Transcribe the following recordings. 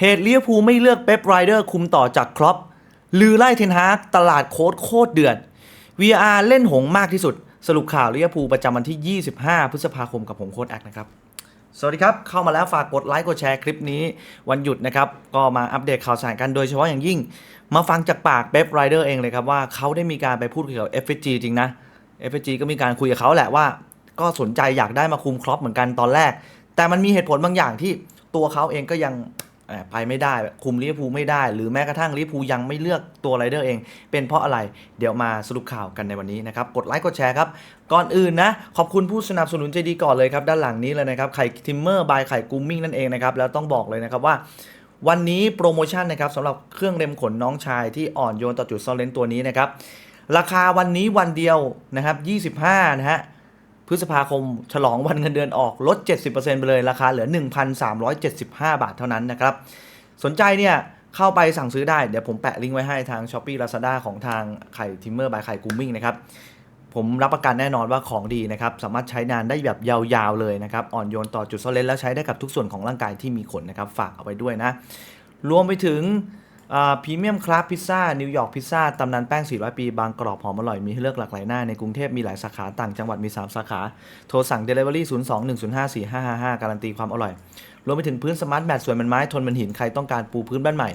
เหตุเลียพูไม่เลือกเป๊ปไรเดอร์คุมต่อจากครอปลือไล่เทนฮากตลาดโค้ดโคตรเดือด VR เล่นหงมากที่สุด สรุปข่าวเลียพูประจำวันที่ 25 พฤษภาคมกับผมโค้ดแอคนะครับ สวัสดีครับ เข้ามาแล้วฝากกดไลค์กดแชร์คลิปนี้ วันหยุดนะครับ ก็มาอัปเดตข่าวสารกันโดยเฉพาะอย่างยิ่ง มาฟังจากปากเป๊ปไรเดอร์เองเลยครับว่าเขาได้มีการไปพูดคุยกับ FG จริงนะ FG ก็มีการคุยกับเขาแหละว่า ก็สนใจอยากได้มาคุมครอปเหมือนกันตอนแรก แต่มันมีเหตุผลบางอย่างที่ตัวเขาเองก็ยัง ไปไม่ได้ คุมลิเวอร์พูลไม่ได้ หรือแม้กระทั่งลิเวอร์พูลยังไม่เลือกตัวไรเดอร์เอง เป็นเพราะอะไรเดี๋ยวมาสรุปข่าวกันในวันนี้นะครับ กดไลค์กดแชร์ครับ ก่อนอื่นนะ ขอบคุณผู้สนับสนุนใจดีก่อนเลยครับ ด้านหลังนี้เลยนะครับไข่ทิมเมอร์บายไข่กูมมิ่งนั่นเองนะครับ แล้วต้องบอกเลยนะครับว่าวันนี้โปรโมชั่นนะครับสำหรับเครื่องเล็มขนน้องชายที่อ่อนโยนต่อจุดซ่อนเลนตัวนี้นะครับราคาวันนี้วันเดียวนะครับ25นะฮะ พฤษภาคมฉลองวันเงินเดือนออกลด 70%ไปเลยราคาเหลือ 1,375 บาทเท่านั้นนะครับ สนใจเนี่ยเข้าไปสั่งซื้อได้ เดี๋ยวผมแปะลิงก์ไว้ให้ทาง s h อ p e e Lazada ของทางไข่ทิมเมอร์บายไข่กูมิ่งนะครับ ผมรับประกันแน่นอนว่าของดีนะครับ สามารถใช้นานได้แบบยาวๆเลยนะครับ อ่อนโยนต่อจุดซ่อนเลนแล้วใช้ได้กับทุกส่วนของร่างกายที่มีขนนะครับ ฝากเอาไว้ด้วยนะ รวมไปถึง พรีเมียมคราฟพิซซ่า นิวยอร์กพิซซ่า ตำนานแป้ง 400 ปี บางกรอบหอมอร่อย มีให้เลือกหลากหลายหน้า ในกรุงเทพมีหลายสาขา ต่างจังหวัดมี 3 สาขา โทรสั่ง Delivery 02-105-4555 การันตีความอร่อย รวมไปถึงพื้นสมาร์ทแมทสวยเหมันไม้ ทนเหมันหิน ใครต้องการปูพื้นบ้านใหม่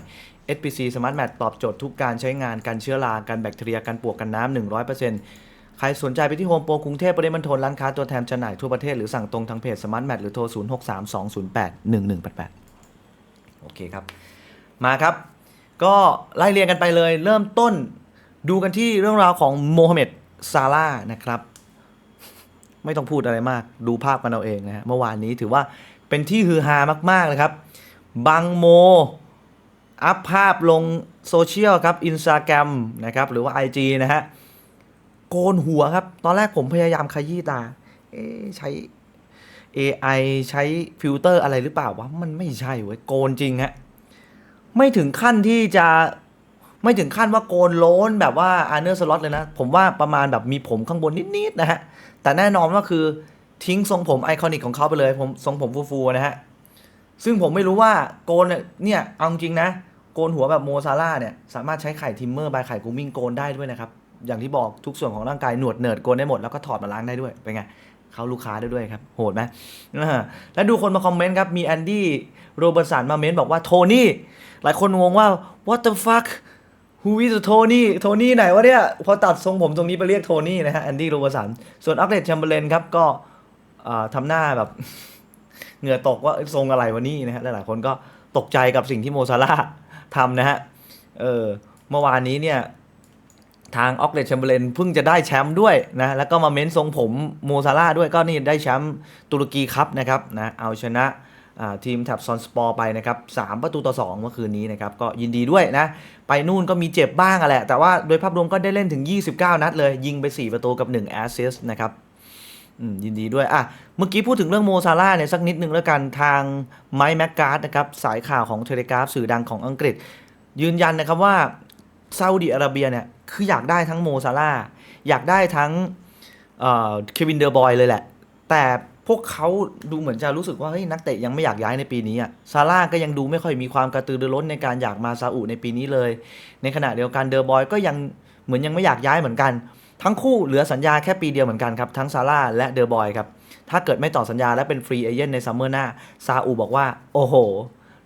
SPC Smart Mat ตอบโจทย์ทุกการใช้งานการเชื้อราการแบคทีเรียการปวก กันน้ำ100%ใครสนใจไปที่โฮมโปรกรุงเทพปริมณฑลร้านค้าตัวแทนจำหน่ายทั่วประเทศ หรือสั่งตรงทางเพจ Smart Mat หรือโทร 0632081188 โอเคครับ มาครับ ก็ไล่เรียงกันไปเลย เริ่มต้นดูกันที่เรื่องราวของโมฮัมเหม็ดซาร่านะครับ ไม่ต้องพูดอะไรมาก ดูภาพกันเอาเองนะฮะเมื่อวานนี้ถือว่าเป็นที่ฮือฮามากๆเลยครับบังโม อัพภาพลงโซเชียลครับอินสตาแกรมนะครับ หรือว่า IG นะฮะ โกนหัวครับ ตอนแรกผมพยายามขยี้ตา เอ๊ใช้ AI ใช้ฟิลเตอร์อะไรหรือเปล่าวะ มันไม่ใช่เว้ย โกนจริงฮะ ไม่ถึงขั้นที่จะไม่ถึงขั้นว่าโกนโล้นแบบว่าอาร์เนอร์สล็อตเลยนะ ผมว่าประมาณแบบมีผมข้างบนนิดๆนะฮะ แต่แน่นอนว่าคือทิ้งทรงผมไอคอนิกของเขาไปเลยผมทรงผมฟูๆนะฮะ ซึ่งผมไม่รู้ว่าโกนเนี่ย เอาจริงนะ โกนหัวแบบโมซาร่าเนี่ย สามารถใช้ไข่ทิมเมอร์บายไข่กูมิ่งโกนได้ด้วยนะครับ อย่างที่บอกทุกส่วนของร่างกายหนวดเนิร์ดโกนได้หมดแล้วก็ถอดมาล้างได้ด้วยเป็นไงเขาลูกค้าได้ด้วยครับ โหดไหมอ่าแล้วดูคนมาคอมเมนต์ครับมีแอนดี้ โรเบิร์ตสันมาเมนต์บอกว่าโทนี่ หลายคนงงว่า what the fuck who is Tony โทนี่ไหนวะเนี่ย พอตัดทรงผมตรงนี้ไปเรียกโทนี่นะฮะแอนดี้โรเบิร์ตสันส่วนอักเลตแชมเบอร์เลนครับก็ทำหน้าแบบเหงื่อตกว่าทรงอะไรวะนี่นะฮะหลายๆคนก็ตกใจกับสิ่งที่โมซาร่าทำนะฮะเออเมื่อวานนี้เนี่ยทางออกเลตแชมเบอร์เลนเพิ่งจะได้แชมป์ด้วยนะ แล้วก็มาเม้นทรงผมโมซาร่าด้วยก็นี่ได้แชมป์ตุรกีครับนะครับนะเอาชนะ ทีมแท็บซอนสปอร์ไปนะครับสามประตูต่อ 2 เมื่อคืนนี้นะครับ ก็ยินดีด้วยนะ ไปนู่นก็มีเจ็บบ้างอะแหละ แต่ว่าโดยภาพรวมก็ได้เล่นถึง 29 นัดเลย ยิงไป 4 ประตูกับ1แอสซิสต์นะครับยินดีด้วย อะ เมื่อกี้พูดถึงเรื่องโมซาร่าเนี่ยสักนิดนึงแล้วกันทางไมค์แม็กการ์ดนะครับ สายข่าวของเทเลกราฟสื่อดังของอังกฤษ ยืนยันนะครับว่าซาอุดิอาระเบียเนี่ยคืออยากได้ทั้งโมซาร่าอยากได้ทั้งเควินเดอร์บอยเลยแหละ แต่ พวกเขาดูเหมือนจะรู้สึกว่าเฮ้ยนักเตะยังไม่อยากย้ายในปีนี้อะซาร่าก็ยังดูไม่ค่อยมีความกระตือรือร้นในการอยากมาซาอุในปีนี้เลย ในขณะเดียวกันเดอร์บอยก็ยังเหมือนยังไม่อยากย้ายเหมือนกัน ทั้งคู่เหลือสัญญาแค่ปีเดียวเหมือนกันครับทั้งซาร่าและเดอร์บอยครับถ้าเกิดไม่ต่อสัญญาและเป็นฟรีเอเจนในซัมเมอร์หน้าซาอุบอกว่า โอ้โห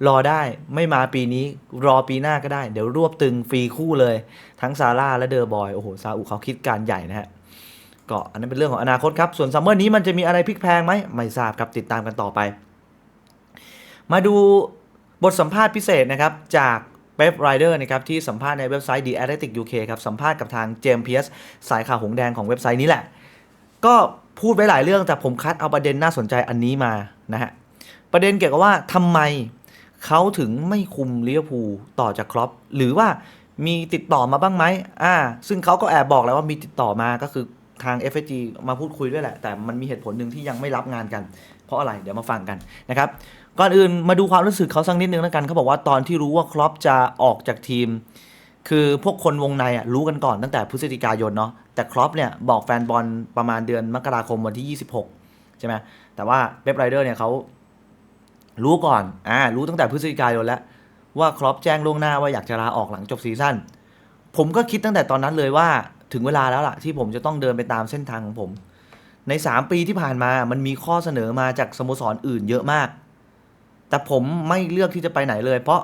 รอได้ไม่มาปีนี้รอปีหน้าก็ได้ เดี๋ยวรวบตึงฟรีคู่เลย ทั้งซาร่าและเดอร์บอยโอ้โหซาอุเขาคิดการใหญ่นะฮะ ก็อันนั้นเป็นเรื่องของอนาคตครับ ส่วนซัมเมอร์นี้มันจะมีอะไรพลิกแพงไหมไม่ทราบครับติดตามกันต่อไป มาดูบทสัมภาษณ์พิเศษนะครับจากเป๊ปไรเดอร์นะครับที่สัมภาษณ์ในเว็บไซต์ The Athletic UK ครับสัมภาษณ์กับทางเจมส์เพียสสายข่าวหงแดงของเว็บไซต์นี้แหละ ก็พูดไว้หลายเรื่องแต่ผมคัดเอาประเด็นน่าสนใจอันนี้มานะฮะประเด็นเกี่ยวกับว่าทำไมเขาถึงไม่คุมลิเวอร์พูลต่อจากครอปหรือว่ามีติดต่อมาบ้างไหมอ่าซึ่งเขาก็แอบบอกแล้วว่ามีติดต่อมาก็คือ ทาง FSG มาพูดคุยด้วยแหละ แต่มันมีเหตุผลหนึ่งที่ยังไม่รับงานกัน เพราะอะไรเดี๋ยวมาฟังกันนะครับก่อนอื่นมาดูความรู้สึกเขาสักนิดนึงแล้วกันเขาบอกว่าตอนที่รู้ว่าครอปจะออกจากทีม คือพวกคนวงในอะรู้กันก่อนตั้งแต่พฤศจิกายนเนาะแต่ครอปเนี่ยบอกแฟนบอลประมาณเดือนมกราคมวันที่ 26 ใช่ไหมแต่ว่าเว็บไรเดอร์เนี่ยเขารู้ก่อนอ่ารู้ตั้งแต่พฤศจิกายนแล้วว่าครอปแจ้งล่วงหน้าว่าอยากจะลาออกหลังจบซีซั่นผมก็คิดตั้งแต่ตอนนั้นเลยว่า ถึงเวลาแล้วล่ะ ที่ผมจะต้องเดินไปตามเส้นทางของผม ใน 3 ปีที่ผ่านมามันมีข้อเสนอมาจากสโมสรอื่นเยอะมาก แต่ผมไม่เลือกที่จะไปไหนเลย เพราะ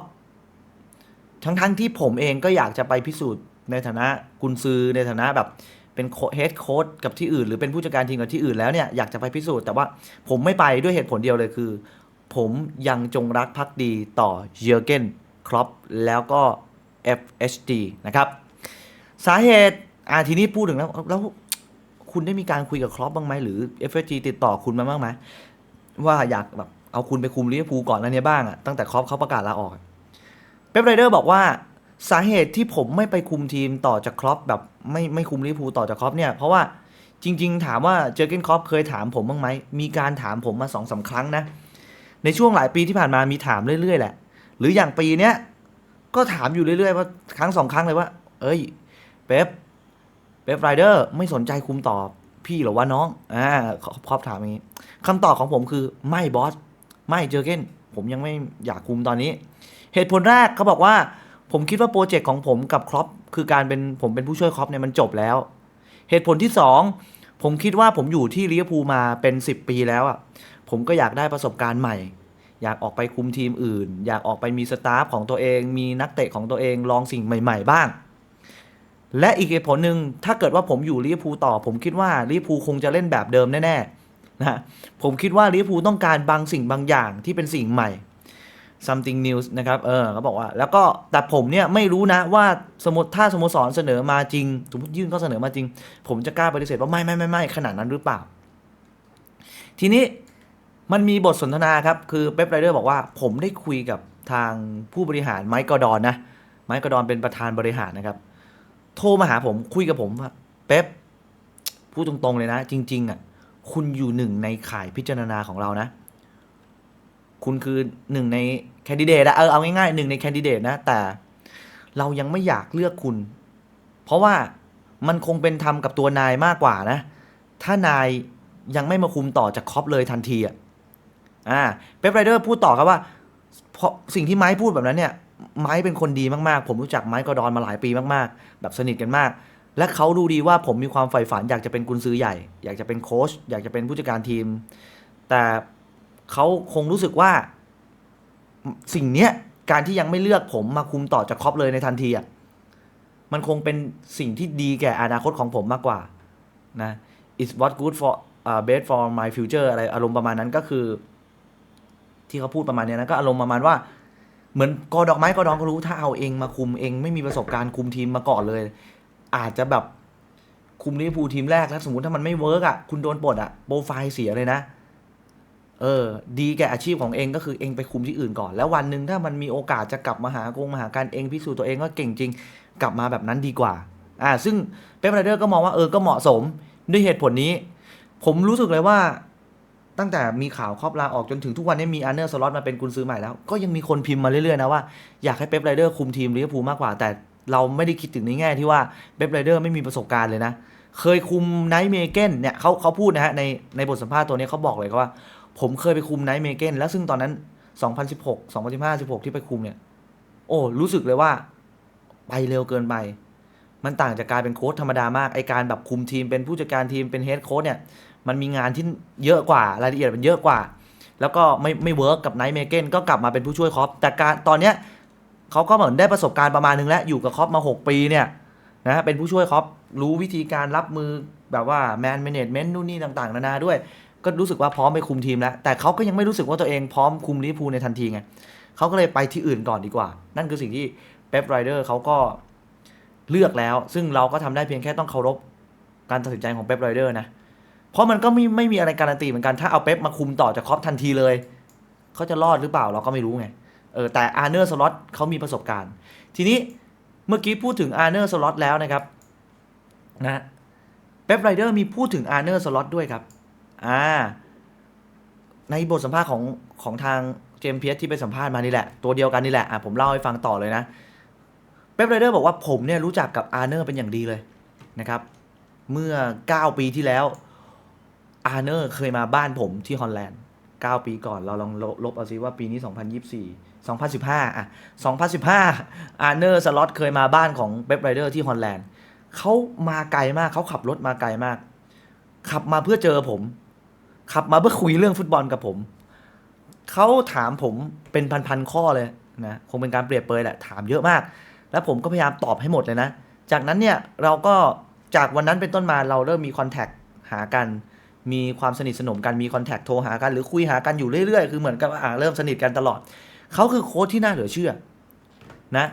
ทั้งๆที่ผมเองก็อยากจะไปพิสูจน์ในฐานะกุนซือในฐานะแบบเป็นเฮดโค้ชกับที่อื่น หรือเป็นผู้จัดการทีมกับที่อื่นแล้วเนี่ยอยากจะไปพิสูจน์แต่ว่าผมไม่ไปด้วยเหตุผลเดียวเลยคือ ผมยังจงรักภักดีต่อเยอร์เกนครอปแล้วก็ FHD นะครับ สาเหตุ อ่าทีนี้พูดถึงแล้วแล้วคุณได้มีการคุยกับครอปบ้างไหมหรือ FHD ติดต่อคุณมาบ้างไหมว่าอยากแบบเอาคุณไปคุมลิเวอร์พูลก่อนหนั้านนี้บ้างอะตั้งแต่ครอปเขาประกาศลาออกเป๊ปไรเดอร์บอกว่าสาเหตุที่ผมไม่ไปคุมทีมต่อจากครอปแบบไม่ไม่คุมลิเวอร์พูลต่อจากครอปเนี่ยเพราะว่าจริง ๆ ถามว่าเจอเกนครอปเคยถามผมบ้างไหมมีการถามผมมาสองสาครั้งนะในช่วงหลายปีที่ผ่านมามีถามเรื่อยๆแหละ หรืออย่างปีเนี้ยก็ถามอยู่เรื่อยๆว่าครั้งสองครั้งเลยว่า เอ้ยเป๊ป เป๊ปไรเดอร์ไม่สนใจคุมต่อพี่หรอวะน้องอ่าครอปถามอย่างนี้คำตอบของผมคือไม่บอส ไม่เจอเกนผมยังไม่อยากคุมตอนนี้ เหตุผลแรกเขาบอกว่า ผมคิดว่าโปรเจกต์ของผมกับครอปคือการเป็นผมเป็นผู้ช่วยครอปเนี่ยมันจบแล้ว เหตุผลที่ 2 ผมคิดว่าผมอยู่ที่ลิเวอร์พูลมาเป็น 10 ปีแล้วอะผมก็อยากได้ประสบการณ์ใหม่ อยากออกไปคุมทีมอื่น อยากออกไปมีสตาฟของตัวเอง มีนักเตะของตัวเองลองสิ่งใหม่ ๆ บ้าง และอีกเหตุผลหนึ่งถ้าเกิดว่าผมอยู่ลิเวอร์พูลต่อ ผมคิดว่าลิเวอร์พูลคงจะเล่นแบบเดิมแน่ๆนะผมคิดว่าลิเวอร์พูลต้องการบางสิ่งบางอย่างที่เป็นสิ่งใหม่ something new นะครับ เออเขาบอกว่า แล้วก็แต่ผมเนี่ยไม่รู้นะว่าสมมติถ้าสโมสรเสนอมาจริง สมมติยื่นก็เสนอมาจริง ผมจะกล้าปฏิเสธว่าไม่ไม่ไม่ไม่ขนาดนั้นหรือเปล่า ทีนี้มันมีบทสนทนาครับ คือเป๊ปไรเดอร์บอกว่า ผมได้คุยกับทางผู้บริหารไมค์กอดอนนะ ไมค์กอดอนเป็นประธานบริหารนะครับ โทรมาหาผมคุยกับผมว่าเป๊ปพูดตรงๆเลยนะ จริง ๆ อะ คุณอยู่หนึ่งในข่ายพิจารณาของเรานะ คุณคือหนึ่งในแคนดิเดตอะเออเอาง่ายๆหนึ่งในแคนดิเดตนะ แต่เรายังไม่อยากเลือกคุณ เพราะว่ามันคงเป็นธรรมกับตัวนายมากกว่านะ ถ้านายยังไม่มาคุมต่อจากคอปเลยทันทีอะอ่าเป๊ปไรเดอร์พูดต่อครับว่าเพราะสิ่งที่ไม้พูดแบบนั้นเนี่ย ไม้เป็นคนดีมากๆ ผมรู้จักไม้กอร์ดอนมาหลายปีมากๆ แบบสนิทกันมาก และเขาดูดีว่าผมมีความใฝ่ฝันอยากจะเป็นกุนซือใหญ่ อยากจะเป็นโค้ชอยากจะเป็นผู้จัดการทีม แต่เขาคงรู้สึกว่าสิ่งเนี้ยการที่ยังไม่เลือกผมมาคุมต่อจากครอปเลยในทันทีอะมันคงเป็นสิ่งที่ดีแก่อนาคตของผมมากกว่านะ is what good for uh, best for my future อะไรอารมณ์ประมาณนั้นก็คือ ที่เขาพูดประมาณนี้นะก็อารมณ์ประมาณว่า เหมือนกอดอกไม้กอดองก็รู้ถ้าเอาเองมาคุมเอง ไม่มีประสบการณ์คุมทีมมาก่อนเลย อาจจะแบบคุมลิเวอร์พูลทีมแรกแล้วสมมติถ้ามันไม่เวิร์กอะคุณโดนปลดอะโปรไฟล์เสียเลยนะ เออ ดีแก่อาชีพของเองก็คือเองไปคุมที่อื่นก่อน แล้ววันหนึ่งถ้ามันมีโอกาสจะกลับมาหากงมาหาการเองพิสูจน์ตัวเองว่าเก่งจริง กลับมาแบบนั้นดีกว่า อ่า ซึ่งเป๊ปไรเดอร์ก็มองว่าเออก็เหมาะสมด้วยเหตุผลนี้ ผมรู้สึกเลยว่า ตั้งแต่มีข่าวครอบลาออกจนถึงทุกวันนี้มีอาร์เนอร์สล็อตมาเป็นกุนซื้อใหม่แล้ว ก็ยังมีคนพิมพ์มาเรื่อยๆนะว่าอยากให้เป๊ปไรเดอร์คุมทีมลิเวอร์พูลมากกว่า แต่เราไม่ได้คิดถึงในแง่ที่ว่าเป๊ปไรเดอร์ไม่มีประสบการณ์เลยนะ เคยคุมไนท์เมเกนเนี่ยเขาเขาพูดนะฮะในในบทสัมภาษณ์ตัวนี้เขาบอกเลยว่า ผมเคยไปคุมไนท์เมเกนแล้วซึ่งตอนนั้น 2016 2015 16 ที่ไปคุมเนี่ย โอ้รู้สึกเลยว่า ไปเร็วเกินไปมันต่างจากการเป็นโค้ชธรรมดามากไอการแบบคุมทีมเป็นผู้จัดการทีมเป็นเฮดโค้ชเนี่ย มันมีงานที่เยอะกว่ารายละเอียดมันเยอะกว่า แล้วก็ไม่ไม่เวิร์กกับไนท์เมเกนก็กลับมาเป็นผู้ช่วยคอปแต่การตอนเนี้ยเขาก็เหมือนได้ประสบการณ์ประมาณนึงแล้วอยู่กับคอปมา 6 ปีเนี่ยนะเป็นผู้ช่วยคอปรู้วิธีการรับมือแบบว่าแมนเมเนจเมนต์นู่นนี่ต่างๆ นานาด้วย ก็รู้สึกว่าพร้อมไปคุมทีมแล้ว แต่เขาก็ยังไม่รู้สึกว่าตัวเองพร้อมคุมลิเวอร์พูลในทันทีไงเขาก็เลยไปที่อื่นก่อนดีกว่า นั่นคือสิ่งที่เป๊ปไรเดอร์เขาก็เลือกแล้ว ซึ่งเราก็ทำได้เพียงแค่ต้องเคารพการตัดสินใจของเป๊ปไรเดอร์นะ เพราะมันก็ไม่ไม่มีอะไรการันตีเหมือนกันถ้าเอาเป๊ปมาคุมต่อจากครอปทันทีเลย เขาจะรอดหรือเปล่าเราก็ไม่รู้ไงเออแต่อาร์เนอร์สล็อตเขามีประสบการณ์ ทีนี้เมื่อกี้พูดถึงอาร์เนอร์สล็อตแล้วนะครับนะเป๊ปไรเดอร์มีพูดถึงอาร์เนอร์สล็อตด้วยครับอ่าในบทสัมภาษณ์ของของทางเจมส์เพียสที่ไปสัมภาษณ์มานี่แหละ ตัวเดียวกันนี่แหละอะผมเล่าให้ฟังต่อเลยนะเป๊ปไรเดอร์บอกว่าผมเนี่ยรู้จักกับอาร์เนอร์เป็นอย่างดีเลยนะครับ เมื่อ 9 ปีที่แล้ว อาร์เนอร์เคยมาบ้านผมที่ฮอลแลนด์ 9 ปีก่อน เราลองลบเอาซิว่าปีนี้ 2024 2015 อะ 2015 อาร์เนอร์สล็อตเคยมาบ้านของเ e ปไรเดอร์ที่ฮอลแลนด์เขามาไกลมากเขาขับรถมาไกลมาก ขับมาเพื่อเจอผม ขับมาเพื่อคุยเรื่องฟุตบอลกับผม เขาถามผมเป็นพันๆข้อเลยนะคงเป็นการเปรียบเปรยแหละถามเยอะมาก แล้วผมก็พยายามตอบให้หมดเลยนะ จากนั้นเนี่ยเราก็จากวันนั้นเป็นต้นมาเราเริ่มมีคอนแทคหากัน มีความสนิทสนมกันมีคอนแทคโทรหากันหรือคุยหากันอยู่เรื่อยๆ คือเหมือนกับอ่าเริ่มสนิทกันตลอด เขาคือโค้ชที่น่าเหลือเชื่อนะ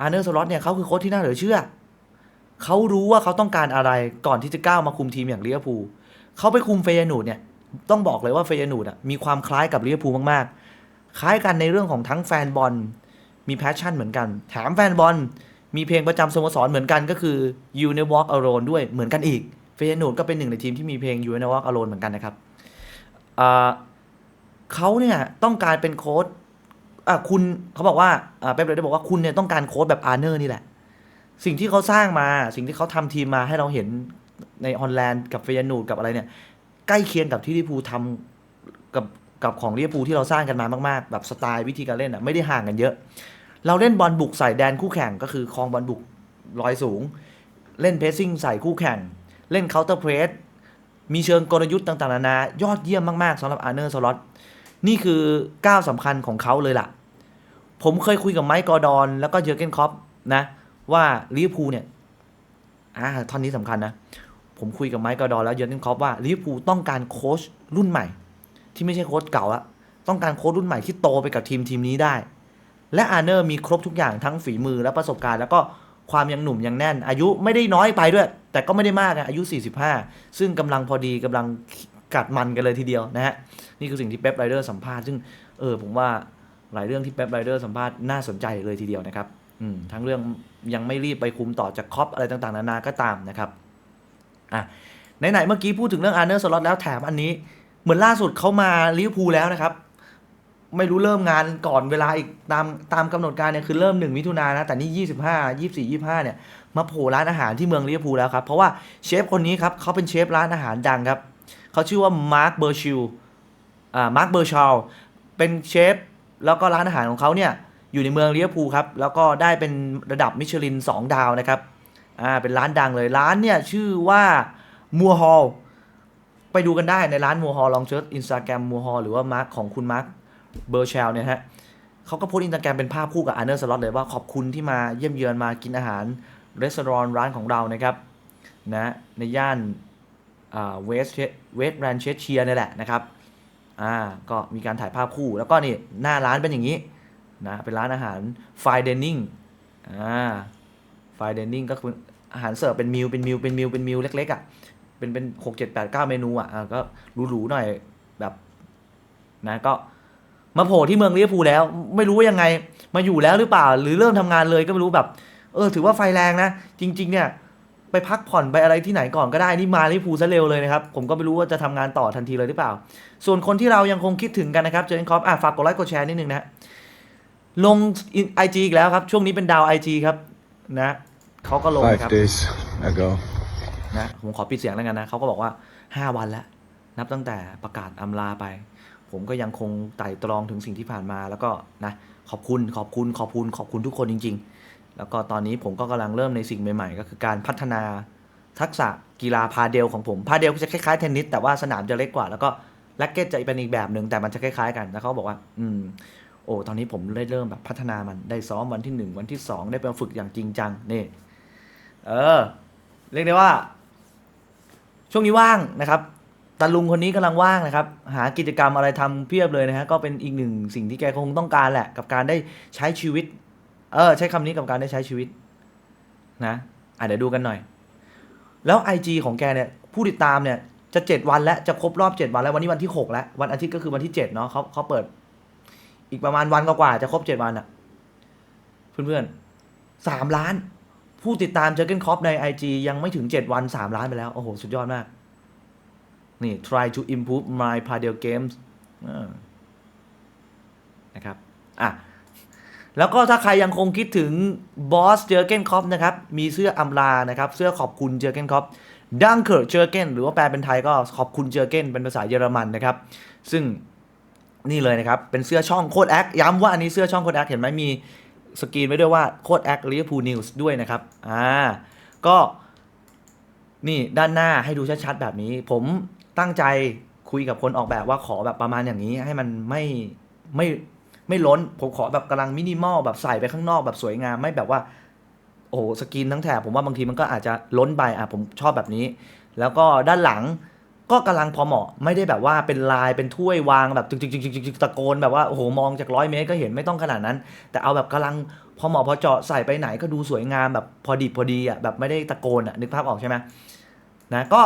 อาร์เนอร์สล็อตเนี่ยเขาคือโค้ชที่น่าเหลือเชื่อ เขารู้ว่าเขาต้องการอะไรก่อนที่จะก้าวมาคุมทีมอย่างลิเวอร์พูลเขาไปคุมเฟยนูดเนี่ยต้องบอกเลยว่าเฟยนูดอะมีความคล้ายกับลิเวอร์พูลมากๆ คล้ายกันในเรื่องของทั้งแฟนบอลมีแพชชั่นเหมือนกัน แถมแฟนบอลมีเพลงประจำสโมสรเหมือนกันก็คือ You Never Walk Alone ด้วยเหมือนกันอีก เฟยนูดก็เป็นหนึ่งในทีมที่มีเพลง You Never Walk Alone เหมือนกันนะครับเขาเนี่ยต้องการเป็นโค้ชอะคุณเขาบอกว่าเป๊ปเลยได้บอกว่าคุณเนี่ยต้องการโค้ชแบบอาร์เนอร์นี่แหละ สิ่งที่เขาสร้างมาสิ่งที่เขาทำทีมมาให้เราเห็นในฮอลแลนด์กับเฟยนูดกับอะไรเนี่ย ใกล้เคียงกับที่ลิเวอร์พูลทำกับกับของลิเวอร์พูที่เราสร้างกันมามากๆ แบบสไตล์วิธีการเล่นอะไม่ได้ห่างกันเยอะ เราเล่นบอลบุกใส่แดนคู่แข่งก็คือคลองบอลบุกลอยสูง เล่นเพสซิ่งใส่คู่แข่ง เล่นเคาน์เตอร์เพรสมีเชิงกลยุทธ์ต่างๆนานายอดเยี่ยมมากๆสำหรับอาร์เนอร์สล็อตนี่คือก้าวสำคัญของเขาเลยล่ะ ผมเคยคุยกับไมค์กอร์ดอนแล้วก็เจอร์เกนคอปนะว่าลิเวอร์พูลเนี่ยอ่าท่อนนี้สำคัญนะ ผมคุยกับไมค์กอร์ดอนแล้วเจอร์เกนคอปว่าลิเวอร์พูลต้องการโค้ชรุ่นใหม่ ที่ไม่ใช่โค้ชเก่าอะต้องการโค้ชรุ่นใหม่ที่โตไปกับทีมทีมนี้ได้ และอาร์เนอร์มีครบทุกอย่างทั้งฝีมือและประสบการณ์ แล้วก็ ความยังหนุ่มยังแน่น อายุไม่ได้น้อยไปด้วย แต่ก็ไม่ได้มากนะอายุ 45 ซึ่งกำลังพอดีกำลังกัดมันกันเลยทีเดียวนะฮะนี่คือสิ่งที่เป๊ปไรเดอร์สัมภาษณ์ซึ่งเออผมว่าหลายเรื่องที่เป๊ปไรเดอร์สัมภาษณ์น่าสนใจเลยทีเดียวนะครับทั้งเรื่องยังไม่รีบไปคุมต่อจากคอปอะไรต่างๆ นานาก็ตามนะครับอะไหนๆเมื่อกี้พูดถึงเรื่องอาร์เนอร์สล็อตแล้วแถมอันนี้ เหมือนล่าสุดเขามาลิเวอร์พูลแล้วนะครับ ไม่รู้เริ่มงานก่อนเวลาอีกตามตามกำหนดการเนี่ยคือเริ่มหนึ่งมิถุนายนนะแต่นี่ยี่สิบห้ายี่สี่ยี่ห้าเนี่ยมาโผล่ร้านอาหารที่เมืองลิเวอร์พูลแล้วครับ เพราะว่าเชฟคนนี้ครับเขาเป็นเชฟร้านอาหารดังครับเขาชื่อว่ามาร์คเบอร์ชิลอ่ามาร์คเบอร์ชาลเป็นเชฟแล้วก็ร้านอาหารของเขาเนี่ยอยู่ในเมืองลิเวอร์พูลครับแล้วก็ได้เป็นระดับมิชลิน 2 ดาวนะครับอ่าเป็นร้านดังเลยร้านเนี่ยชื่อว่ามัวฮอลไปดูกันได้ในร้านมัวฮอลลองเชิญอินสตาแกรมมัวฮอลหรือว่ามาร์คของคุณมาร์ค เบอร์เชลเนี่ยฮะเขาก็โพสต์อินสตาแกรมเป็นภาพคู่กับอาร์เนอร์สล็อตเลยว่าขอบคุณที่มาเยี่ยมเยือนมากินอาหารรีสอร์ทร้านของเรานะครับนะในย่านเวสเวสแรนเชสเชียนี่แหละนะครับอ่าก็มีการถ่ายภาพคู่แล้วก็นี่หน้าร้านเป็นอย่างนี้นะเป็นร้านอาหารไฟเดนนิ่งอ่าไฟเดนนิ่งก็คืออาหารเสิร์ฟเป็นมิลเป็นมิลเป็นมิลเป็นมิลเล็กๆอะเป็นเป็นหกเจ็ดแปดเก้าเมนูอะอ่าก็หรูๆหน่อยแบบนะก็ มาโผล่ที่เมืองลิเวอร์พูลแล้ว ไม่รู้ว่ายังไงมาอยู่แล้วหรือเปล่า หรือเริ่มทำงานเลยก็ไม่รู้แบบ เออ ถือว่าไฟแรงนะ จริง ๆ เนี่ย ไปพักผ่อนไปอะไรที่ไหนก่อนก็ได้นี่มาลิเวอร์พูลซะเร็วเลยนะครับผมก็ไม่รู้ว่าจะทำงานต่อทันทีเลยหรือเปล่า ส่วนคนที่เรายังคงคิดถึงกันนะครับเจอร์เกนคอปอะฝากกดไลค์กดแชร์นิดนึงนะลงไอจีอีกแล้วครับช่วงนี้เป็นดาวไอจีครับนะเขาก็ลง Five นะครับ days ago. นะผมขอปิดเสียงแล้วกันนะเขาก็บอกว่า 5 วันแล้ว นับตั้งแต่ประกาศอำลาไป ผมก็ยังคงไต่ตรองถึงสิ่งที่ผ่านมา แล้วก็นะขอบคุณขอบคุณขอบคุณขอบคุณทุกคนจริง ๆ แล้วก็ตอนนี้ผมก็กำลังเริ่มในสิ่งใหม่ ๆ ก็คือการพัฒนาทักษะกีฬาพาเดลของผมพาเดลจะคล้ายๆเทนนิสแต่ว่าสนามจะเล็กกว่า แล้วก็แร็กเก็ตจะเป็นอีกแบบหนึ่งแต่มันจะคล้ายๆกันแล้วเขาบอกว่า อืมโอ้ตอนนี้ผมได้เริ่มแบบพัฒนามันได้ซ้อมวันที่หนึ่งวันที่สองได้ไปฝึกอย่างจริงจังนี่เออเรียกได้ว่า ช่วงนี้ว่างนะครับ ตาลุงคนนี้กำลังว่างนะครับ หากิจกรรมอะไรทำเพียบเลยนะฮะก็เป็นอีกหนึ่งสิ่งที่แกคงต้องการแหละ กับการได้ใช้ชีวิต เออ ใช้คำนี้กับการได้ใช้ชีวิต นะอะเดี๋ยวดูกันหน่อย แล้ว IG ของแกเนี่ย ผู้ติดตามเนี่ยจะเจ็ดวันแล้วจะครบรอบเจ็ดวันแล้ววันนี้วันที่หกแล้ว วันอาทิตย์ก็คือวันที่เจ็ดเนาะเขาเขาเปิด อีกประมาณวันกว่าจะครบเจ็ดวันอะเพื่อนๆสามล้าน ผู้ติดตามเจอเกนคอปใน IG ยังไม่ถึง7วัน3ล้านไปแล้ว โอ้โห สุดยอดมาก นี่ try to improve my Padel games นะครับ อะ แล้วก็ถ้าใครยังคงคิดถึงบอสเจอเกนคอปนะครับ มีเสื้ออำลานะครับ เสื้อขอบคุณเจอเกนคอปดังเคิร์เจอเกนหรือว่าแปลเป็นไทยก็ขอบคุณเจอเกนเป็นภาษาเยอรมันนะครับ ซึ่งนี่เลยนะครับ เป็นเสื้อช่องโคดแอคย้ำว่าอันนี้เสื้อช่องโคดแอคเห็นไหมมีสกรีนไว้ด้วยว่าโคดแอคลิเวอร์พูลนิวส์ด้วยนะครับ อ่า ก็นี่ด้านหน้าให้ดูชัดๆแบบนี้ ผม ตั้งใจคุยกับคนออกแบบว่าขอแบบประมาณอย่างนี้ ให้มันไม่ไม่ไม่ล้น ผมขอแบบกำลังมินิมอลแบบใส่ไปข้างนอกแบบสวยงามไม่แบบว่า โอ้สกรีนทั้งแถบผมว่าบางทีมันก็อาจจะล้นไปอะผมชอบแบบนี้ แล้วก็ด้านหลังก็กำลังพอเหมาะ ไม่ได้แบบว่าเป็นลายเป็นถ้วยวางแบบจึกๆๆๆตะโกนแบบว่าโอ้โหมองจากร้อยเมตรก็เห็นไม่ต้องขนาดนั้น แต่เอาแบบกำลังพอเหมาะพอเจาะใส่ไปไหนก็ดูสวยงามแบบพอดีพอดีอะแบบไม่ได้ตะโกนอะนึกภาพออกใช่ไหมนะก็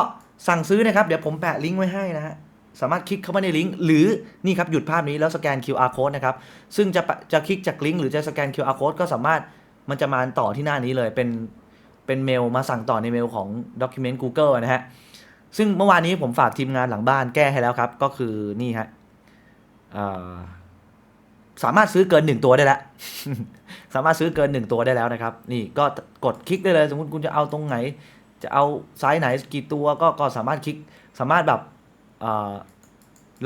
สั่งซื้อนะครับ เดี๋ยวผมแปะลิงก์ไว้ให้นะฮะสามารถคลิกเข้ามาในลิงก์หรือนี่ครับหยุดภาพนี้แล้วสแกน QR code นะครับ ซึ่งจะจะคลิกจากลิงก์หรือจะสแกน QR code ก็สามารถมันจะมาต่อที่หน้านี้เลยเป็นเป็นเมลมาสั่งต่อในเมลของ Document Google นะฮะซึ่งเมื่อวานนี้ผมฝากทีมงานหลังบ้านแก้ให้แล้วครับ ก็คือนี่ฮะสามารถซื้อเกินหนึ่งตัวได้แล้ว สามารถซื้อเกินหนึ่งตัวได้แล้วนะครับ นี่ก็กดคลิกได้เลย สมมติคุณจะเอาตรงไหน จะเอาไซส์ไหนกี่ตัวก็ก็สามารถคลิกสามารถแบบ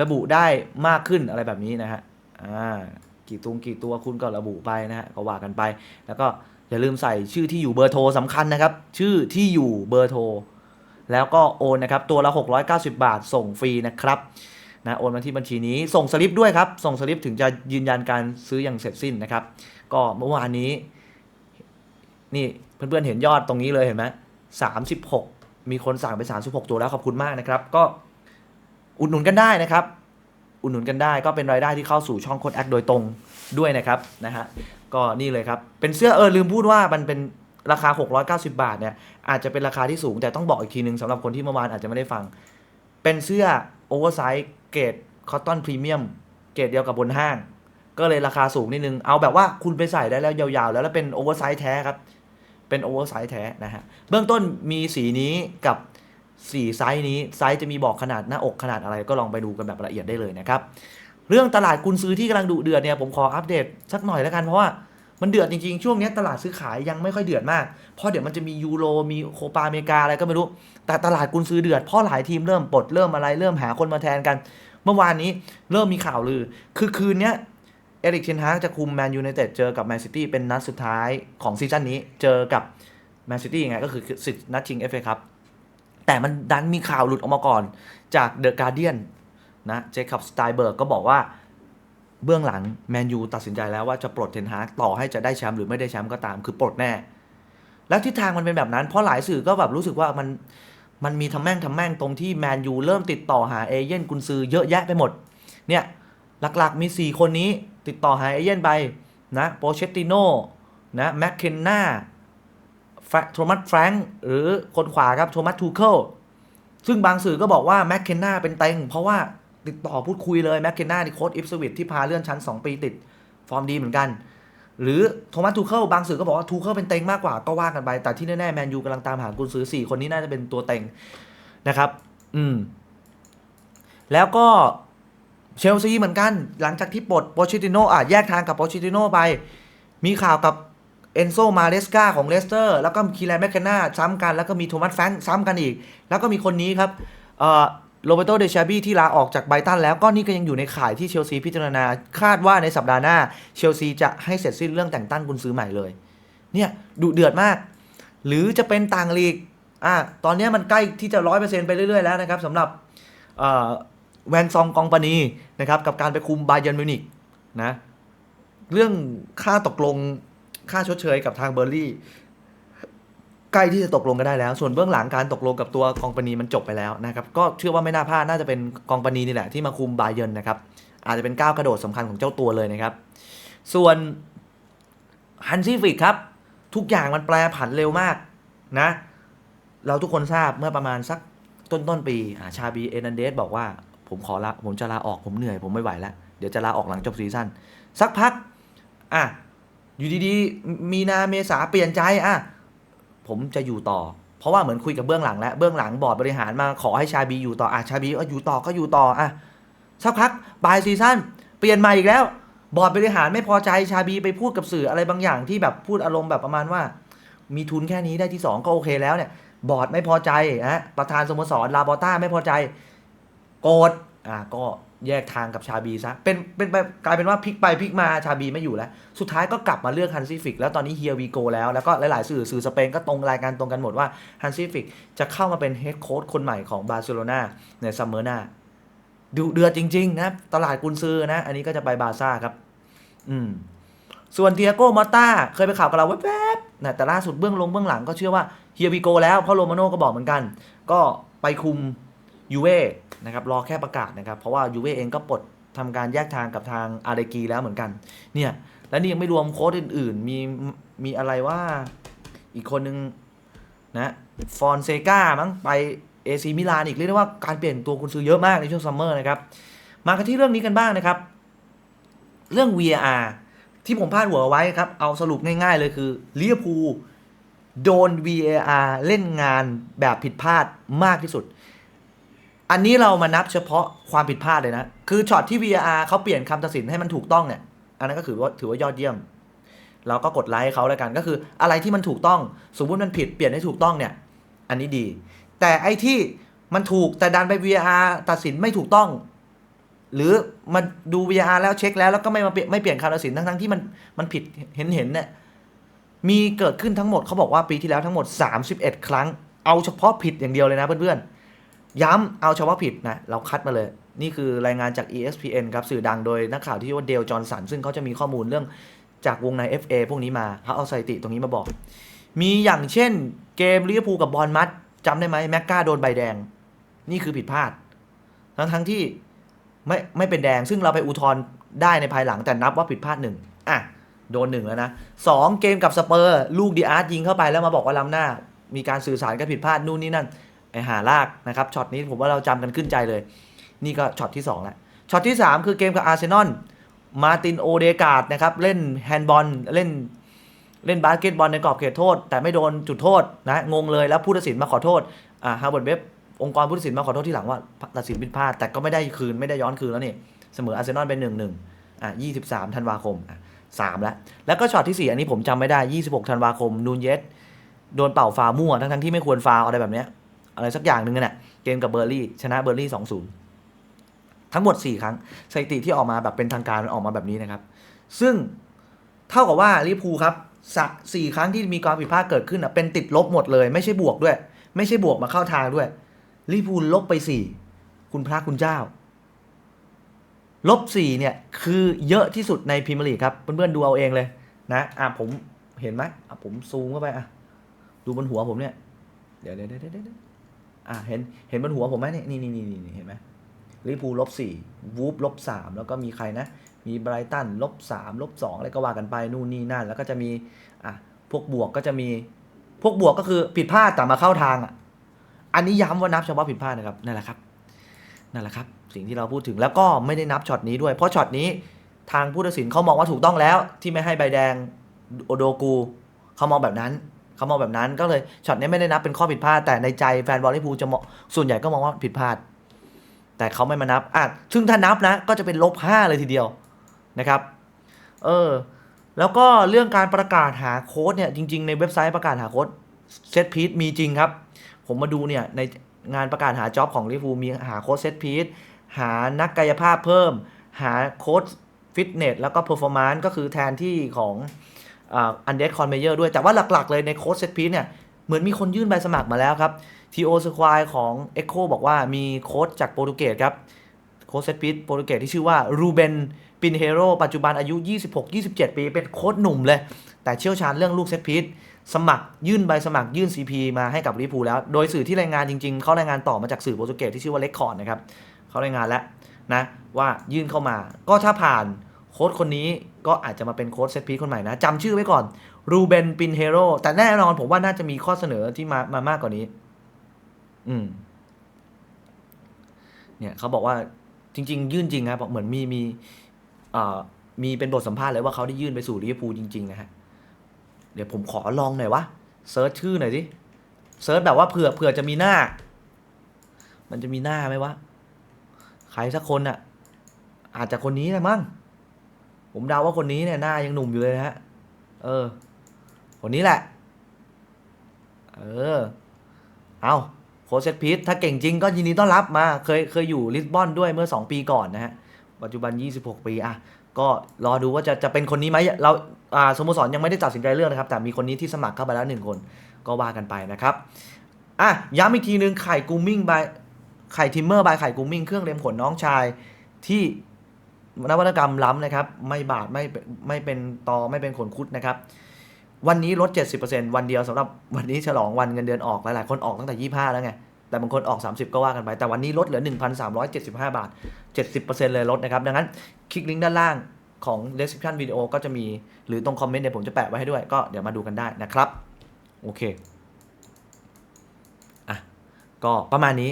ระบุได้มากขึ้นอะไรแบบนี้นะฮะกี่ตุงกี่ตัวคุณก็ระบุไปนะฮะก็ว่ากันไป แล้วก็อย่าลืมใส่ชื่อที่อยู่เบอร์โทรสำคัญนะครับ ชื่อที่อยู่เบอร์โทร แล้วก็โอนนะครับ ตัวละ 690 บาทส่งฟรีนะครับนะโอนมาที่บัญชีนี้ส่งสลิปด้วยครับ ส่งสลิปถึงจะยืนยันการซื้ออย่างเสร็จสิ้นนะครับ ก็เมื่อวานนี้ นี่เพื่อนๆเห็นยอดตรงนี้เลยเห็นไหม 36 มีคนสั่งไป 36 ตัวแล้วขอบคุณมากนะครับ ก็อุดหนุนกันได้นะครับ อุดหนุนกันได้ก็เป็นรายได้ที่เข้าสู่ช่องโคดแอคโดยตรงด้วยนะครับนะฮะก็นี่เลยครับ เป็นเสื้อเออลืมพูดว่ามันเป็นราคา 690 บาทเนี่ยอาจจะเป็นราคาที่สูง แต่ต้องบอกอีกทีนึงสำหรับคนที่เมื่อวานอาจจะไม่ได้ฟัง เป็นเสื้อโอเวอร์ไซส์เกรดคอตตอนพรีเมียมเกรดเดียวกับบนห้าง ก็เลยราคาสูงนิดนึง เอาแบบว่าคุณไปใส่ได้แล้วยาวๆ แล้วแล้วเป็นโอเวอร์ไซส์แท้ครับ เป็นโอเวอร์ไซส์แท้นะฮะ เบื้องต้นมีสีนี้กับสีไซส์นี้ ไซส์จะมีบอกขนาดหน้าอกขนาดอะไรก็ลองไปดูกันแบบละเอียดได้เลยนะครับ เรื่องตลาดกุนซื้อที่กำลังดุเดือดเนี่ยผมขออัปเดตสักหน่อยแล้วกันเพราะว่ามันเดือดจริงๆ ช่วงนี้ตลาดซื้อขายยังไม่ค่อยเดือดมาก เพราะเดี๋ยวมันจะมียูโรมีโคปาอเมริกาอะไรก็ไม่รู้ แต่ตลาดกุนซื้อเดือดเพราะหลายทีมเริ่มปลดเริ่มอะไรเริ่มหาคนมาแทนกัน เมื่อวานนี้เริ่มมีข่าวลือ คือคืนนี้ เอริกเทนฮากจะคุมแมนยูไนเต็ดเจอกับแมนซิตี้เป็นนัดสุดท้ายของซีซั่นนี้ เจอกับแมนซิตี้ยังไงก็คือสิทธิ์นัดชิงเอฟเอครับ แต่มันดันมีข่าวหลุดออกมาก่อนจากเดอะการเดียนนะเจคอบสไตเบิร์กก็บอกว่าเบื้องหลังแมนยูตัดสินใจแล้วว่าจะปลดเทนฮากต่อให้จะได้แชมป์หรือไม่ได้แชมป์ก็ตามคือปลดแน่ แล้วทิศทางมันเป็นแบบนั้น เพราะหลายสื่อก็แบบรู้สึกว่ามันมันมีทำแม่งทำแม่งตรงที่แมนยูเริ่มติดต่อหาเอเย่นกุนซือเยอะแยะไปหมดเนี่ยหลักๆมี 4 คนนี้ติดต่อหาเอเย่นไปนะโปเชตติโนนะแมคเคนนาโทมัสแฟรงค์หรือคนขวาครับโทมัสทูเคิลซึ่งบางสื่อก็บอกว่าแมคเคนนาเป็นเต็ง เพราะว่าติดต่อพูดคุยเลยแมคเคนนานี่โค้ดอิฟสวิตที่พาเลื่อนชั้น 2 ปีติด ฟอร์มดีเหมือนกัน หรือโทมัสทูเคิลบางสื่อก็บอกว่าทูเคิลเป็นเต็งมากกว่าก็ว่ากันไป แต่ที่แน่ๆแมนยูกำลังตามหากุนซื้อ 4 คนนี้น่าจะเป็นตัวเต็งนะครับ อืมแล้วก็ เชลซีเหมือนกัน หลังจากที่ปลดโปชิติโนอะแยกทางกับโปชิติโนไป มีข่าวกับเอนโซมาเลสกาของเลสเตอร์แล้วก็คีแลนแมคเคนนาซ้ำกัน แล้วก็มีโทมัสแฟงซ้ำกันอีก แล้วก็มีคนนี้ครับเอ่อโรเบโตเดชาบี้ที่ลาออกจากไบตันแล้วก็นี่ก็ยังอยู่ในข่ายที่เชลซีพิจารณา คาดว่าในสัปดาห์หน้า เชลซีจะให้เสร็จสิ้นเรื่องแต่งตั้งกุนซื้อใหม่เลย เนี่ยดุเดือดมาก หรือจะเป็นต่างลีกอะตอนนี้มันใกล้ที่จะร้อยเปอร์เซ็นต์ไปเรื่อยๆแล้วนะครับสำหรับเอ่อ แวนซองกองปานีนะครับกับการไปคุมบาเยร์นมิวนิกนะเรื่องค่าตกลงค่าชดเชยกับทางเบอร์ลี่ ใกล้ที่จะตกลงกันได้แล้ว ส่วนเบื้องหลังการตกลงกับตัวกองปานีมันจบไปแล้วนะครับก็เชื่อว่าไม่น่าพลาดน่าจะเป็นกองปานีนี่แหละที่มาคุมบาเยิร์นนะครับอาจจะเป็นก้าวกระโดดสำคัญของเจ้าตัวเลยนะครับ ส่วนฮันซี่ฟิกครับ ทุกอย่างมันแปลผันเร็วมากนะ เราทุกคนทราบเมื่อประมาณสักต้นต้นปีอาชาบีเอนันเดสบอกว่า ผมขอละผมจะลาออกผมเหนื่อยผมไม่ไหวแล้ว เดี๋ยวจะลาออกหลังจบซีซั่นสักพัก อะ อยู่ดีๆ มีนาเมษาเปลี่ยนใจอะ ผมจะอยู่ต่อ เพราะว่าเหมือนคุยกับเบื้องหลังแล้ว เบื้องหลังบอร์ดบริหารมาขอให้ชาบีอยู่ต่ออะชาบีก็อยู่ต่อก็อยู่ต่ออะสักพักปลายซีซั่นเปลี่ยนมาอีกแล้ว บอร์ดบริหารไม่พอใจชาบีไปพูดกับสื่ออะไรบางอย่างที่แบบพูดอารมณ์แบบประมาณว่า มีทุนแค่นี้ได้ที่ 2 ก็โอเคแล้วเนี่ยบอร์ดไม่พอใจนะประธานสโมสรลาบอต้าไม่พอใจ โกรธอะก็แยกทางกับชาบีซะเป็นเป็นไปกลายเป็นว่าพลิกไปพลิกมาชาบีไม่อยู่แล้ว สุดท้ายก็กลับมาเลือกฮันซิฟิกแล้วตอนนี้เฮียวีโกแล้ว แล้วก็หลาย ๆ สื่อสื่อสเปนก็ตรงรายการตรงกันหมดว่าฮันซิฟิกจะเข้ามาเป็นเฮดโค้ชคนใหม่ของบาร์เซโลนาในซัมเมอร์หน้าดูเดือดจริง ๆ นะ ตลาดกุนซือนะ อันนี้ก็จะไปบาซ่าครับ อืม ส่วนเทียโก้มอตตาเคยไปข่าวกับเราแวบๆนะแต่ล่าสุดเบื้องลงเบื้องหลังก็เชื่อว่าเฮียวีโกแล้วเพราะโรมาโน่ก็บอกเหมือนกัน ก็ไปคุม ยูเว่นะครับรอแค่ประกาศนะครับ เพราะว่ายูเว่เองก็ปลดทำการแยกทางกับทางอาร์เดกีแล้วเหมือนกัน เนี่ย และนี่ยังไม่รวมโค้ดอื่น ๆ มีมีอะไรว่าอีกคนนึงนะฟอนเซกามั้งไปเอซีมิลานอีกเรียกได้ว่าการเปลี่ยนตัวคุณซื้อเยอะมากในช่วงซัมเมอร์นะครับ มากันที่เรื่องนี้กันบ้างนะครับ เรื่อง VAR ที่ผมพาดหัวไว้ครับ เอาสรุปง่าย ๆ เลยคือลิเวอร์พูลโดน VAR เล่นงานแบบผิดพลาดมากที่สุด อันนี้เรามานับเฉพาะความผิดพลาดเลยนะ คือช็อตที่ VAR เขาเปลี่ยนคำตัดสินให้มันถูกต้องเนี่ย อันนั้นก็ถือว่าถือว่ายอดเยี่ยม เราก็กดไลค์เขาแล้วกัน ก็คืออะไรที่มันถูกต้อง สมมติมันผิดเปลี่ยนให้ถูกต้องเนี่ย อันนี้ดี แต่ไอ้ที่มันถูกแต่ดันไป VAR ตัดสินไม่ถูกต้อง หรือมันดู VR แล้วเช็คแล้วแล้วก็ไม่มาเปลี่ยนไม่เปลี่ยนคำตัดสินทั้งๆที่มันมันผิดเห็นเห็นเนี่ย มีเกิดขึ้นทั้งหมดเขาบอกว่าปีที่แล้วทั้งหมด 31 ครั้ง เอาเฉพาะผิดอย่างเดียวเลยนะเพื่อนๆ ย้ำเอาเฉพาะผิดนะ เราคัดมาเลย นี่คือรายงานจาก ESPN ครับ สื่อดังโดยนักข่าวที่ชื่อว่าเดลจอห์นสัน ซึ่งเขาจะมีข้อมูลเรื่องจากวงใน FA พวกนี้มาเขาเอาสถิติตรงนี้มาบอก มีอย่างเช่นเกมลิเวอร์พูลกับบอลมัดจำได้ไหมแม็กกาโดนใบแดง นี่คือผิดพลาด ทั้งทั้งๆที่ไม่ไม่เป็นแดง ซึ่งเราไปอุทธรณ์ได้ในภายหลังแต่นับว่าผิดพลาดหนึ่งอะโดนหนึ่งแล้วนะสองเกมกับสเปอร์ ลูกดีอาร์ตยิงเข้าไปแล้วมาบอกว่าล้ำหน้า มีการสื่อสารกันผิดพลาดนู่นนี่นั่น ไอหาลากนะครับช็อตนี้ผมว่าเราจำกันขึ้นใจเลย นี่ก็ช็อตที่2แล้วช็อตที่ 3 คือเกมกับอาร์เซนอลมาตินโอเดกาดนะครับเล่นแฮนด์บอลเล่นเล่นบาสเกตบอลในกรอบเขตโทษ แต่ไม่โดนจุดโทษนะงงเลยแล้วผู้ตัดสินมาขอโทษอ่าฮาร์วาร์ดเว็บองค์กรผู้ตัดสินมาขอโทษที่หลังว่าตัดสินผิดพลาดแต่ก็ไม่ได้คืนไม่ได้ย้อนคืนแล้วนี่เสมออาร์เซนอลเป็นหนึ่งหนึ่งอะยี่สิบสามธันวาคมอะสามแล้วแล้วก็ช็อตที่สี่อันนี้ผมจำไม่ได้ยี่สิบหกธันวาคมนูนเยสโดนเป่าฟาวมั่วทั้งทั้งที่ไม่ควรฟาวอะไรแบบเนี้ย อะไรสักอย่างหนึ่งน่ะเกมกับเบอร์ลี่ชนะเบอร์ลี่สองศูนย์ทั้งหมด 4 ครั้งสถิติที่ออกมาแบบเป็นทางการมันออกมาแบบนี้นะครับ ซึ่งเท่ากับว่าลิพูครับสะสี่ครั้งที่มีความผิดพลาดเกิดขึ้นอะเป็นติดลบหมดเลย ไม่ใช่บวกด้วย ไม่ใช่บวกมาเข้าทางด้วยลิพูลบไปสี่คุณพระคุณเจ้า ลบสี่เนี่ยคือเยอะที่สุดในพรีเมียร์ลีกครับเพื่อนๆดูเอาเองเลยนะอะผมเห็นไหมอะผมซูมเข้าไปอะดูบนหัวผมเนี่ยเดี๋ยวเดี๋ยวเดี๋ยวเดี๋ยว อะเห็นเห็นบนหัวผมไหมนี่นี่นี่นี่เห็นไหมลิเวอร์พูลลบสี่วูฟลบสามแล้วก็มีใครนะ มีไบรตันลบสามลบสองอะไรก็ว่ากันไปนู่นนี่นั่น แล้วก็จะมีอะพวกบวกก็จะมีพวกบวกก็คือผิดพลาดแต่มาเข้าทางอะอันนี้ย้ำว่านับเฉพาะผิดพลาดนะครับนั่นแหละครับนั่นแหละครับ สิ่งที่เราพูดถึงแล้วก็ไม่ได้นับช็อตนี้ด้วย เพราะช็อตนี้ทางผู้ตัดสินเขามองว่าถูกต้องแล้ว ที่ไม่ให้ใบแดงโอโดกูเขามองแบบนั้น เขามองแบบนั้นก็เลยช็อตนี้ไม่ได้นับเป็นข้อผิดพลาดแต่ในใจแฟนบอลลิเวอร์พูจะมองส่วนใหญ่ก็มองว่าผิดพลาด แต่เขาไม่มานับอะซึ่งถ้านับนะก็จะเป็นลบห้าเลยทีเดียวนะครับเออแล้วก็เรื่องการประกาศหาโค้ดเนี่ยจริง ๆ ในเว็บไซต์ประกาศหาโค้ดเซตพีทมีจริงครับ ผมมาดูเนี่ยในงานประกาศหาจ็อบของลิเวอร์พูมีหาโค้ชเซตพีทหานักกายภาพเพิ่ม หาโค้ชฟิตเนสแล้วก็เพอร์ฟอร์มานซ์ก็คือแทนที่ของ อันเดรสคอนเมเยอร์ด้วย แต่ว่าหลักๆ เลยในโค้ชเซตพีเนี่ย เหมือนมีคนยื่นใบสมัครมาแล้วครับทีโอสควายของ Echo บอกว่ามีโค้ชจากโปรตุเกสครับ โค้ชเซตพีโปรตุเกสที่ชื่อว่ารูเบนปินเฮโรปัจจุบันอายุ 26-27 ปีเป็นโค้ชหนุ่มเลย แต่เชี่ยวชาญเรื่องลูกเซตพีทสมัครยื่นใบสมัครยื่น CP มาให้กับลิเวอร์พูแล้ว โดยสื่อที่รายงานจริงๆ เขารายงานต่อมาจากสื่อโปรตุเกสที่ชื่อว่าเล็กคอร์ดนะครับเขารายงานแล้วนะว่ายื่นเข้ามาก็ถ้าผ่าน โค้ชคนนี้ก็อาจจะมาเป็นโค้ชเซตพีคนใหม่นะจำชื่อไว้ก่อนรูเบนปินเฮโร่แต่แน่นอนผมว่าน่าจะมีข้อเสนอที่มามามากกว่านี้ อืม เนี่ยเขาบอกว่าจริง ๆ ยื่นจริงครับเหมือนมีมีเอ่อมีเป็นบทสัมภาษณ์เลยว่าเขาได้ยื่นไปสู่ลิเวอร์พูลจริง ๆ นะฮะ เดี๋ยวผมขอลองหน่อยวะเซิร์ชชื่อหน่อยสิเซิร์ชแบบว่าเผื่อเผื่อจะมีหน้า มันจะมีหน้าไหมวะ ใครสักคนอะอาจจะคนนี้แหละมั้ง ผมเดาว่าคนนี้เนี่ยหน้ายังหนุ่มอยู่เลยนะฮะ เออ คนนี้แหละ เออ เอาโคชเซตพีทถ้าเก่งจริงก็ยินดีต้อนรับมา เคยเคยอยู่ลิสบอนด้วยเมื่อ 2 ปีก่อนนะฮะ ปัจจุบัน 26 ปีอะ ก็รอดูว่าจะจะเป็นคนนี้ไหมเราอ่าสโมสรยังไม่ได้ตัดสินใจเลือกนะครับ แต่มีคนนี้ที่สมัครเข้าไปแล้วหนึ่งคน ก็ว่ากันไปนะครับ อะ ย้ำอีกทีนึงไข่กูมิ่งบายไข่ทิมเมอร์บายไข่กูมิ่งเครื่องเล็มขนน้องชายที่ นวัตกรรมล้ำนะครับ ไม่บาดไม่ไม่เป็นตอไม่เป็นขนคุดนะครับ วันนี้ลด 70%วันเดียวสำหรับวันนี้ฉลองวันเงินเดือนออกหลายๆคนออกตั้งแต่ 25 แล้วไง แต่บางคนออก 30 ก็ว่ากันไป แต่วันนี้ลดเหลือ 1,375 บาท 70%เลยลดนะครับ ดังนั้นคลิกลิงก์ด้านล่างของ description วิดีโอก็จะมีหรือตรงคอมเมนต์เดี๋ยวผมจะแปะไว้ให้ด้วยก็เดี๋ยวมาดูกันได้นะครับ โอเคอะก็ประมาณนี้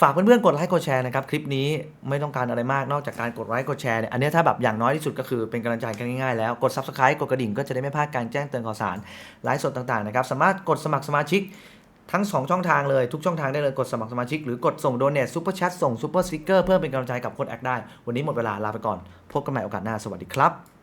ฝากเพื่อนๆกดไลค์กดแชร์นะครับคลิปนี้ไม่ต้องการอะไรมากนอกจากการกดไลค์กดแชร์เนี่ยอันนี้ถ้าแบบอย่างน้อยที่สุดก็คือเป็นกำลังใจกันง่ายๆแล้วกด subscribe กดกระดิ่งก็จะได้ไม่พลาดการแจ้งเตือนข่าวสารไลฟ์สดต่างๆนะครับสามารถกดสมัครสมาชิกทั้ง 2 ช่องทางเลยทุกช่องทางได้เลยกดสมัครสมาชิก หรือกดส่งโดเนทซูเปอร์แชทส่งซูเปอร์สติกเกอร์เพื่อเป็นกำลังใจกับโค้ดแอคได้ วันนี้หมดเวลาลาไปก่อน พบกันใหม่โอกาสหน้าสวัสดีครับ